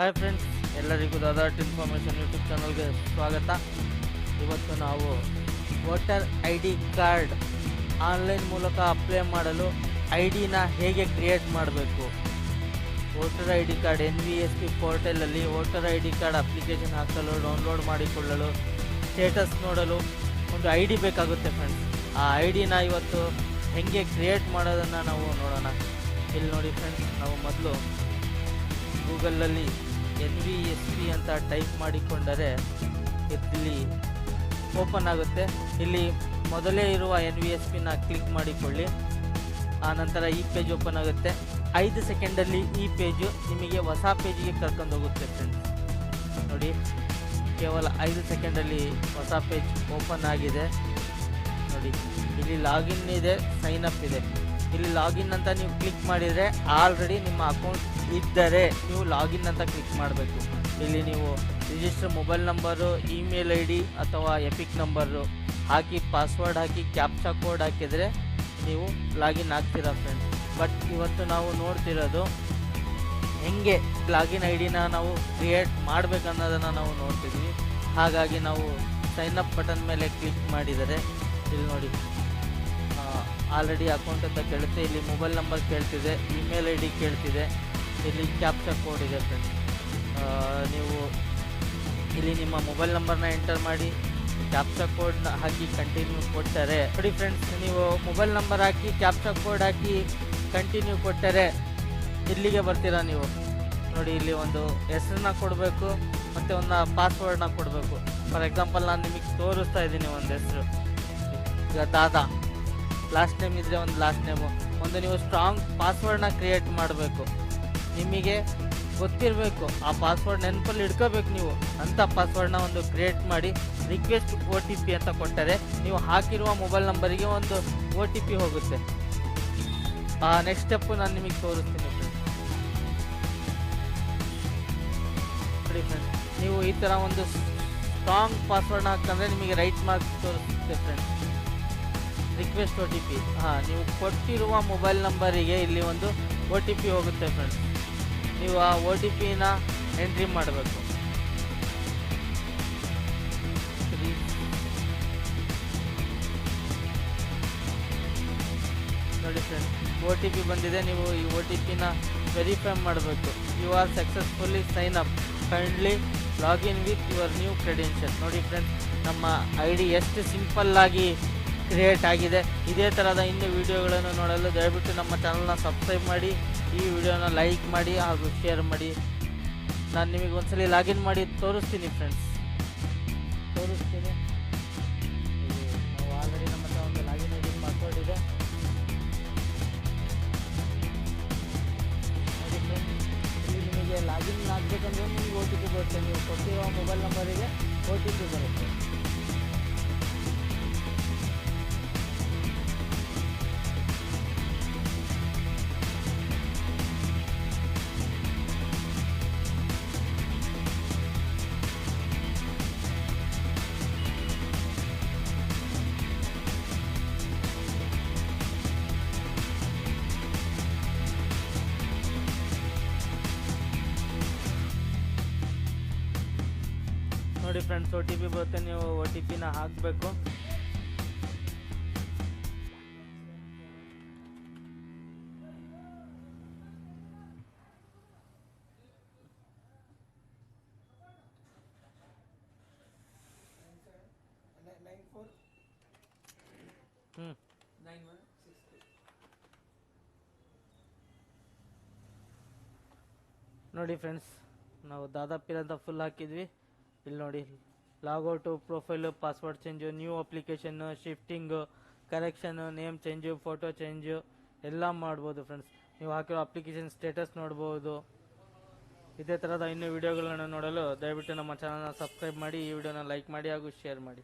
Hi friends ಎಲ್ಲರಿಗೂ ದಾದಾಟ್ information YouTube ಚಾನಲ್ಗೆ ಸ್ವಾಗತ. ಇವತ್ತು ನಾವು voter I D card online ಮೂಲಕ ಅಪ್ಲೈ ಮಾಡಲು ಐ ಡಿನ ಹೇಗೆ ಕ್ರಿಯೇಟ್ ಮಾಡಬೇಕು? Voter I D card N V S P ಪೋರ್ಟಲಲ್ಲಿ voter I D card application ಹಾಕಲು ಡೌನ್ಲೋಡ್ ಮಾಡಿಕೊಳ್ಳಲು ಸ್ಟೇಟಸ್ ನೋಡಲು ಒಂದು ಐ ಡಿ ಬೇಕಾಗುತ್ತೆ ಫ್ರೆಂಡ್ಸ್ ಆ ಐ ಡಿನ ಇವತ್ತು ಹೇಗೆ ಕ್ರಿಯೇಟ್ ಮಾಡೋದನ್ನು ನಾವು ನೋಡೋಣ. ಇಲ್ಲಿ ನೋಡಿ ಫ್ರೆಂಡ್ಸ್ ನಾವು ಮೊದಲು ಗೂಗಲಲ್ಲಿ ಎನ್ ವಿ ಎಸ್ ಪಿ ಅಂತ ಟೈಪ್ ಮಾಡಿಕೊಂಡರೆ ಇಲ್ಲಿ ಓಪನ್ ಆಗುತ್ತೆ. ಇಲ್ಲಿ ಮೊದಲೇ ಇರುವ ಎನ್ ವಿ ಎಸ್ ಪಿನ ಕ್ಲಿಕ್ ಮಾಡಿಕೊಳ್ಳಿ. ಆ ನಂತರ ಈ ಪೇಜ್ ಓಪನ್ ಆಗುತ್ತೆ. ಐದು ಸೆಕೆಂಡಲ್ಲಿ ಈ ಪೇಜು ನಿಮಗೆ ಹೊಸ ಪೇಜಿಗೆ ಕರ್ಕೊಂಡು ಹೋಗುತ್ತೆ ಫ್ರೆಂಡ್ಸ್ ನೋಡಿ, ಕೇವಲ ಐದು ಸೆಕೆಂಡಲ್ಲಿ ಹೊಸ ಪೇಜ್ ಓಪನ್ ಆಗಿದೆ. ನೋಡಿ, ಇಲ್ಲಿ ಲಾಗಿನ್ ಇದೆ ಸೈನ್ ಅಪ್ ಇದೆ. ಇಲ್ಲಿ ಲಾಗಿನ್ ಅಂತ ನೀವು ಕ್ಲಿಕ್ ಮಾಡಿದರೆ ಆಲ್ರೆಡಿ ನಿಮ್ಮ ಅಕೌಂಟ್ ಇದ್ದರೆ ನೀವು ಲಾಗಿನ್ ಅಂತ ಕ್ಲಿಕ್ ಮಾಡಬೇಕು. ಇಲ್ಲಿ ನೀವು register mobile number email I D ಅಥವಾ ಎಪಿಕ್ ನಂಬರು ಹಾಕಿ ಪಾಸ್ವರ್ಡ್ ಹಾಕಿ ಕ್ಯಾಪ್ಚಾ ಕೋಡ್ ಹಾಕಿದರೆ ನೀವು ಲಾಗಿನ್ ಆಗ್ತೀರಾ ಫ್ರೆಂಡ್ಸ್ ಬಟ್ ಇವತ್ತು ನಾವು ನೋಡ್ತಿರೋದು ಹೆಂಗೆ ಲಾಗಿನ್ ಐ ಡಿನ ನಾವು ಕ್ರಿಯೇಟ್ ಮಾಡಬೇಕನ್ನೋದನ್ನು ನಾವು ನೋಡ್ತಿದ್ವಿ. ಹಾಗಾಗಿ ನಾವು ಸೈನ್ ಅಪ್ ಬಟನ್ ಮೇಲೆ ಕ್ಲಿಕ್ ಮಾಡಿದರೆ ಇಲ್ಲಿ ನೋಡಿ. ಆಲ್ರೆಡಿ ಅಕೌಂಟ್ ಅಂತ ಕೇಳುತ್ತೆ. ಇಲ್ಲಿ ಮೊಬೈಲ್ ನಂಬರ್ ಕೇಳ್ತಿದೆ ಇಮೇಲ್ ಐ ಡಿ ಕೇಳ್ತಿದೆ. ಇಲ್ಲಿ ಕ್ಯಾಪ್ಚಾ ಕೋಡ್ ಇದೆ ಫ್ರೆಂಡ್ಸ್ ನೀವು ಇಲ್ಲಿ ನಿಮ್ಮ ಮೊಬೈಲ್ ನಂಬರ್ನ ಎಂಟರ್ ಮಾಡಿ ಕ್ಯಾಪ್ಚಾ ಕೋಡ್ನ ಹಾಕಿ ಕಂಟಿನ್ಯೂ ಕೊಟ್ಟರೆ, ನೋಡಿ ಫ್ರೆಂಡ್ಸ್ ನೀವು ಮೊಬೈಲ್ ನಂಬರ್ ಹಾಕಿ ಕ್ಯಾಪ್ಚಾ ಕೋಡ್ ಹಾಕಿ ಕಂಟಿನ್ಯೂ ಕೊಟ್ಟರೆ ಇಲ್ಲಿಗೆ ಬರ್ತೀರಾ ನೀವು? ನೋಡಿ, ಇಲ್ಲಿ ಒಂದು ಹೆಸರನ್ನ ಕೊಡಬೇಕು, ಮತ್ತು ಒಂದು ಪಾಸ್ವರ್ಡ್ನ ಕೊಡಬೇಕು. ಫಾರ್ ಎಕ್ಸಾಂಪಲ್ ನಾನು ನಿಮಗೆ ತೋರಿಸ್ತಾ ಇದ್ದೀನಿ ಒಂದು ಹೆಸರು. ಈಗ ದಾದಾ. ಲಾಸ್ಟ್ ನೇಮ್ ಇದ್ದರೆ ಒಂದು ಲಾಸ್ಟ್ ನೇಮು ಒಂದು ನೀವು ಸ್ಟ್ರಾಂಗ್ ಪಾಸ್ವರ್ಡ್ನ ಕ್ರಿಯೇಟ್ ಮಾಡಬೇಕು. ನಿಮಗೆ ಗೊತ್ತಿರಬೇಕು, ಆ ಪಾಸ್ವರ್ಡ್ ನೆನಪಲ್ಲಿ ಇಟ್ಕೋಬೇಕು ನೀವು. ಅಂಥ ಪಾಸ್ವರ್ಡ್ನ ಒಂದು ಕ್ರಿಯೇಟ್ ಮಾಡಿ ರಿಕ್ವೆಸ್ಟ್ ಒ ಟಿ ಪಿ ಅಂತ ಕೊಟ್ಟರೆ ನೀವು ಹಾಕಿರುವ ಮೊಬೈಲ್ ನಂಬರಿಗೆ ಒಂದು ಒ ಟಿ ಪಿ ಹೋಗುತ್ತೆ. ಆ ನೆಕ್ಸ್ಟ್ ಸ್ಟೆಪ್ಪು ನಾನು ನಿಮಗೆ ತೋರಿಸ್ತೀನಿ ಫ್ರೆಂಡ್ಸ್. ನೀವು ಈ ಥರ ಒಂದು ಸ್ಟ್ರಾಂಗ್ ಪಾಸ್ವರ್ಡ್ನ ಹಾಕಂದ್ರೆ ನಿಮಗೆ ರೈಟ್ ಮಾರ್ಕ್ಸ್ ತೋರಿಸುತ್ತೆ friends. Request O T P ಹಾಂ, ನೀವು ಕೊಟ್ಟಿರುವ ಮೊಬೈಲ್ ನಂಬರಿಗೆ ಇಲ್ಲಿ ಒಂದು ಒ ಟಿ ಪಿ ಹೋಗುತ್ತೆ ಫ್ರೆಂಡ್ಸ್ ನೀವು ಆ ಒ ಟಿ ಪಿನ ಎಂಟ್ರಿ ಮಾಡಬೇಕು. ನೋಡಿ ಫ್ರೆಂಡ್ಸ್ ಒ ಟಿ ಪಿ ಬಂದಿದೆ, ನೀವು ಈ ಒ ಟಿ ಪಿನ ವೆರಿಫೈ ಮಾಡಬೇಕು. You are successfully sign up kindly login with your new credential ನೋಡಿ ಫ್ರೆಂಡ್ಸ್ ನಮ್ಮ ಐ ಡಿ ಎಷ್ಟು ಸಿಂಪಲ್ಲಾಗಿ ಕ್ರಿಯೇಟ್ ಆಗಿದೆ. ಇದೇ ಥರದ ಇನ್ನು ವಿಡಿಯೋಗಳನ್ನು ನೋಡಲು ದಯವಿಟ್ಟು ನಮ್ಮ ಚಾನಲ್ನ ಸಬ್ಸ್ಕ್ರೈಬ್ ಮಾಡಿ, ಈ ವಿಡಿಯೋನ ಲೈಕ್ ಮಾಡಿ ಹಾಗೂ ಶೇರ್ ಮಾಡಿ. ನಾನು ನಿಮಗೆ ಒಂದ್ಸಲಿ ಲಾಗಿನ್ ಮಾಡಿ ತೋರಿಸ್ತೀನಿ ಫ್ರೆಂಡ್ಸ್ ತೋರಿಸ್ತೀನಿ. ನಾವು ಆಲ್ರೆಡಿ ನಮ್ಮ ಹತ್ರ ಒಂದು ಲಾಗಿನ್ ಡಿ ಪಾಸ್ವರ್ಡ್ ನಿಮಗೆ ಲಾಗಿನ್ ಆಗಬೇಕಂದ್ರೆ ನಿಮಗೆ ಒ ಟಿ ಪಿ ಬರುತ್ತೆ ನೀವು ಕೊಟ್ಟಿರೋ ಮೊಬೈಲ್ ನಂಬರಿಗೆ ಒ ಟಿ ಪಿ ಬರುತ್ತೆ ನೋಡಿ ಫ್ರೆಂಡ್ಸ್ ಒ ಟಿ ಪಿ ಬರುತ್ತೆ, ನೀವು ಒ ಟಿ ಪಿನ ಹಾಕಬೇಕು. ಹ್ಞೂ ನೋಡಿ ಫ್ರೆಂಡ್ಸ್ ನಾವು ದಾದಾಪಿರ್ ಅಂತ ಫುಲ್ ಹಾಕಿದ್ವಿ. ಇಲ್ಲಿ ನೋಡಿ logout profile password change new application shifting correction name change photo change ಎಲ್ಲ ಮಾಡ್ಬೋದು ಫ್ರೆಂಡ್ಸ್ ನೀವು ಹಾಕಿರೋ ಅಪ್ಲಿಕೇಶನ್ ಸ್ಟೇಟಸ್ ನೋಡ್ಬೋದು. ಇದೇ ಥರದ ಇನ್ನೂ ವಿಡಿಯೋಗಳನ್ನು ನೋಡಲು ದಯವಿಟ್ಟು ನಮ್ಮ ಚಾನಲ್ನ ಸಬ್ಸ್ಕ್ರೈಬ್ ಮಾಡಿ, ಈ ವಿಡಿಯೋನ ಲೈಕ್ ಮಾಡಿ ಹಾಗೂ ಶೇರ್ ಮಾಡಿ.